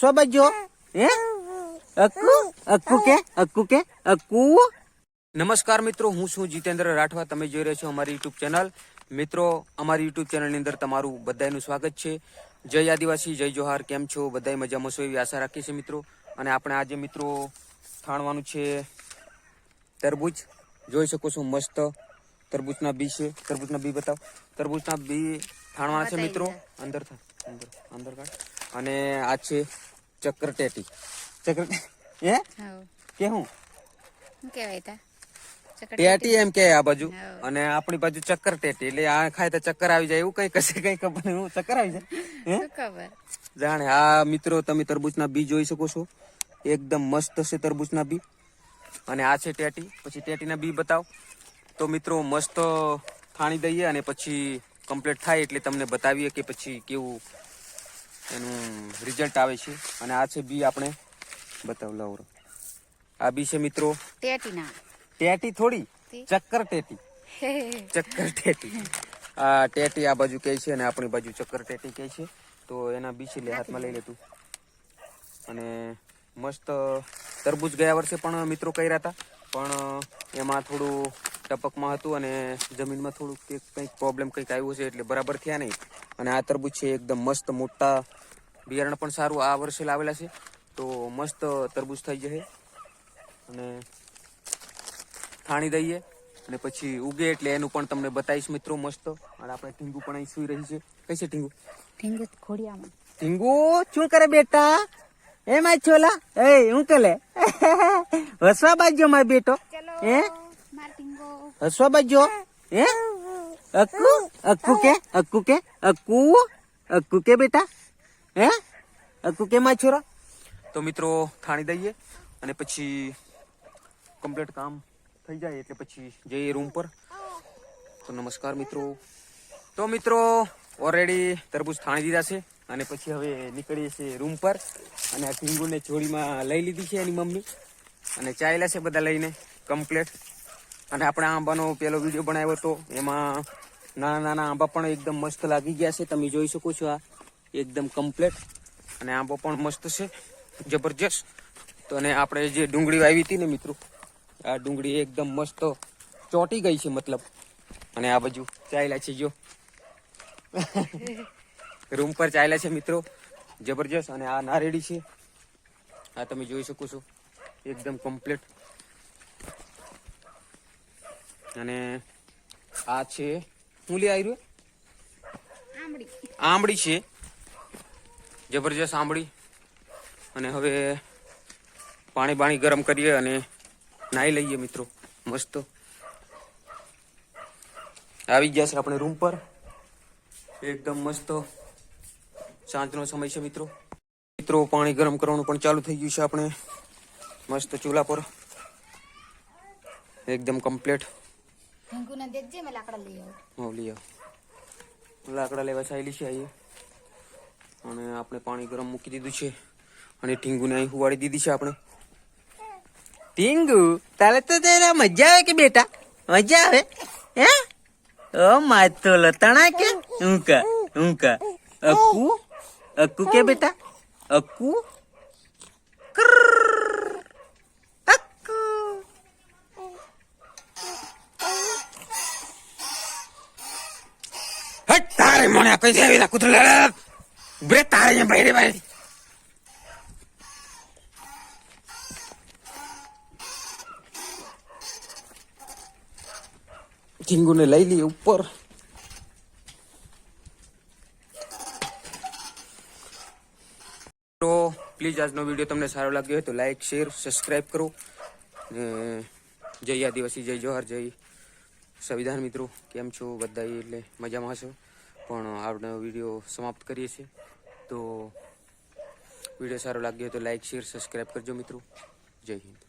સો બાજુ હે? અક્કુ અક્કુ કે અક્કુ કે અક્કુ? નમસ્કાર મિત્રો હું છું જીતેન્દ્ર રાઠવા. તમે જોઈ રહ્યા છો અમારી યુટ્યુબ ચેનલ. મિત્રો અમારી યુટ્યુબ ચેનલની અંદર તમારું બધાનું સ્વાગત છે. જય આદિવાસી જય જોહાર. કેમ છો? બધા મજામાં છો એવી આશા રાખીએ છીએ મિત્રો. અને આપણે આજે મિત્રો ખાણવાનું છે તરબૂચ. જોઈ શકો છો મસ્ત તરબૂચના બી છે. તરબૂચના બી બતાવો. તરબૂચના બી ખાણવાના છે મિત્રો. અંદર થા અંદર અંદર કાઢ. અને આ છે ચક્કર ટેટી. ચક્કર હે? કે હું? કેવાય તા? ટેટી. એમ કે આ બાજુ. અને આપણી બાજુ ચક્કર ટેટી. એટલે આ ખાય તો ચક્કર આવી જાય. એવું કઈ કશે કઈ ખબર નહીં. ચક્કર આવી જાય. ખબર? જાણે આ મિત્રો તમે તરબૂચના બી જોઈ શકો છો. એકદમ મસ્ત છે તરબૂચના બી. અને આ છે ટેટી. પછી ટેટીના બી બતાવો. તો મિત્રો મસ્ત ખાણી દઈએ અને પછી કમ્પ્લીટ થાય એટલે તમને બતાવીએ કે પછી કેવું એનું રિઝલ્ટ આવે છે. અને આ છે બી આપણે બતાવ લવરો. આ બી છે મિત્રો. ટેટી ના ટેટી થોડી? ચક્કર ટેટી. ચક્કર ટેટી. આ ટેટી આ બાજુ કહે છે અને આપણી બાજુ ચક્કર ટેટી કહે છે. તો એના બી છે લે હાથમાં લઈ લેતું અને મસ્ત તરબૂચ ગયા વર્ષે પણ મિત્રો કર્યા હતા. પણ એમાં થોડું ટપકમાં હતું અને જમીનમાં થોડુંક કંઈક પ્રોબ્લેમ કંઈક આવ્યો છે એટલે બરાબર થયા નહીં. અને આ તરબૂચ છે એકદમ મસ્ત મોટા બિયારણ પણ સારું આ વર્ષે લાવેલા છે. તો મસ્ત તરબૂચ થઈ જશે. અને થાણી દઈએ. અને પછી ઉગે એટલે એનું પણ તમને બતાવીશ મિત્રો મસ્ત. અને આપણે ઢીંગુ પણ અહીં સુઈ રહી છે. કઈ છે ટીંગુ? ઢીંગુ ખોડિયામાં. ઢીંગુ શું કરે બેટા? એ માય છોલા? એ હું લે હસવા બાજ્યો માય બેટો. હે? હસવા બાજ્યો હે? અક્કુ? અક્કુ કે? અક્કુ કે? અક્કુ? અક્કુ કે બેટા? હે? તું કેમ માય છોરા? તો મિત્રો થાણી દઈએ અને પછી કમ્પ્લીટ કામ થઈ જાય એટલે પછી જઈએ રૂમ પર. તો નમસ્કાર મિત્રો. તો મિત્રો ઓલરેડી તરબૂચ થાણી દીધા છે અને પછી હવે નીકળીએ છીએ રૂમ પર. અને આ ટીંગુને ચોળીમાં લઈ લીધી છે એની મમ્મી. અને ચાલ્યા છે બધા લઈને કમ્પ્લેટ અને આપણે આંબાનો પેલો વીડિયો બનાવ્યો હતો. એમાં નાના નાના આંબા પણ એકદમ મસ્ત લાગી ગયા છે. તમે જોઈ શકો છો આ. એકદમ કમ્પ્લેટ અને આંબો પણ મસ્ત છે. જબરજસ્ત. તો અને આપણે જે ડુંગળી વાવી હતી ને મિત્રો આ ડુંગળી એકદમ મસ્ત ચોટી ગઈ છે મતલબ. અને આ બાજુ ચાલ્યા છે જો. રૂમ પર ચાલ્યા છે મિત્રો. જબરજસ્ત. અને આ નારેડી છે. આ તમે જોઈ શકો છો. એકદમ કમ્પ્લીટ અને આ છે શું લે આવ્યું? આંબળી છે. જબરજસ્ત આંબળી અને હવે પાણી બાણી ગરમ કરીએ અને નાહી લઈએ મિત્રો. મસ્ત. આવી ગયા છે આપણે રૂમ પર. એકદમ મસ્ત. સાંજનો સમય છે મિત્રો. મિત્રો પાણી ગરમ કરવાનું પણ ચાલુ થઈ ગયું છે આપણે. મસ્ત ચૂલા પર. એકદમ કમ્પ્લીટ લાકડા લાકડા લેવા ચાલી છે આઈએ. અને આપણે પાણી ગરમ મૂકી દીધું છે. અને ટીંગુને અહીં હુવાડી દીધી છે આપણે. ટીંગુ તારે તો તારે મજા આવે કે બેટા? મજા આવે? હે? ઓ માતો લતણા કે? ઊંકા ઊંકા અક્કુ અક્કુ કે બેટા? અક્કુ હટ તારે મને કઈ દેવી કૂતરો બ્રે તારે અહીંયા બહાર બહાર ઢીંગુને લઈ લઈએ ઉપર તો પ્લીઝ આજનો વીડિયો તમને સારો લાગ્યો હોય તો લાઈક શેર સબસ્ક્રાઈબ કરો. ને જય આદિવાસી જય જોહર જય સંવિધાન મિત્રો. કેમ છો? બધા એટલે મજામાં હશો? પણ આપણો વીડિયો સમાપ્ત કરીએ છીએ. તો વીડિયો સારો લાગ્યો તો લાઈક શેર સબસ્ક્રાઈબ કરજો મિત્રો. જય હિન્દ.